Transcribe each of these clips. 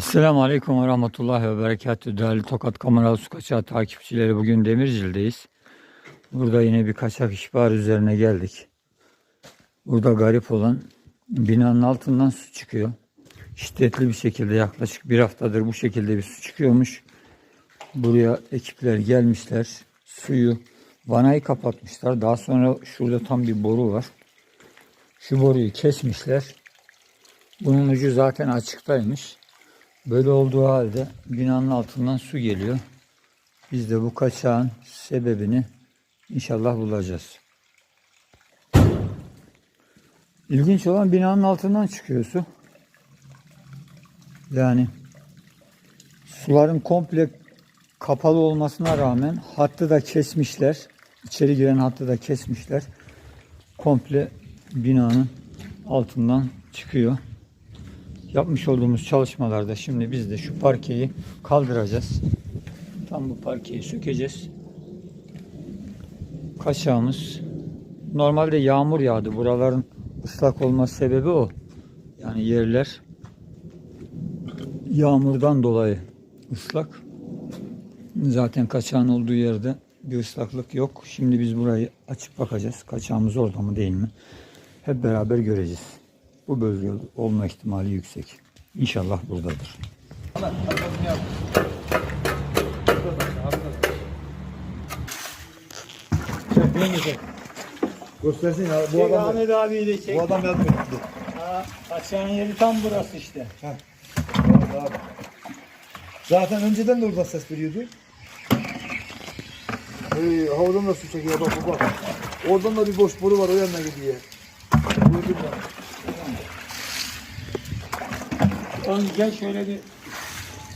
Esselamu Aleyküm ve Rahmetullahi ve Berekatü. Değerli Tokat Kameralı Su Kaçağı takipçileri bugün Demircil'deyiz. Burada yine bir kaçak ihbar üzerine geldik. Burada garip olan binanın altından su çıkıyor. Şiddetli bir şekilde yaklaşık bir haftadır bu şekilde bir su çıkıyormuş. Buraya ekipler gelmişler. Suyu vanayı kapatmışlar. Daha sonra şurada tam bir boru var. Şu boruyu kesmişler. Bunun ucu zaten açıktaymış. Böyle olduğu halde binanın altından su geliyor. Biz de bu kaçağın sebebini inşallah bulacağız. İlginç olan binanın altından çıkıyor su. Yani suların komple kapalı olmasına rağmen hattı da kesmişler. İçeri giren hattı da kesmişler. Komple binanın altından çıkıyor. Yapmış olduğumuz çalışmalarda şimdi biz de şu parkeyi kaldıracağız. Tam bu parkeyi sökeceğiz. Kaçağımız normalde yağmur yağdı. Buraların ıslak olması sebebi o. Yani yerler yağmurdan dolayı ıslak. Zaten kaçağın olduğu yerde bir ıslaklık yok. Şimdi biz burayı açıp bakacağız. Kaçağımız orada mı değil mi? Hep beraber göreceğiz. Bu bölge olma ihtimali yüksek. İnşallah buradadır. Göstersin ya bu Çek adam Ahmet abiyi de çek. bu adam yardım etti. Ha, Kaçağın yeri tam burası işte. Abi. Zaten önceden de orada ses veriyordu. Hey, havadan da su çekiyor bak bak. bak. Oradan da bir boş boru var o yanına gidiyor. Gördün mü? Oğlum gel şöyle bir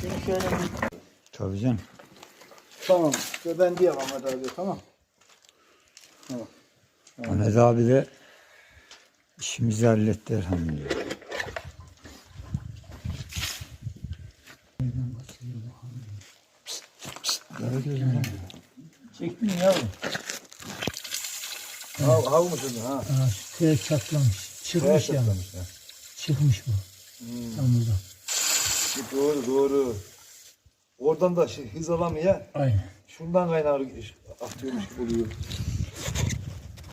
şunu şöyle bir Tabii canım. Tamam. İşte ben diyemem Ahmet abi tamam. Ahmet abi de işimizi halletti elhamdülillah. Çektin mi yavrum? Hav, hav mı şimdi ha? Ha, şu kaya çatlamış. Çıkmış ha. Çıkmış bu. Tam buradan. Doğru doğru. Oradan da şey, hız alamıyor. Aynen. Şundan kaynağı atıyormuş gibi oluyor.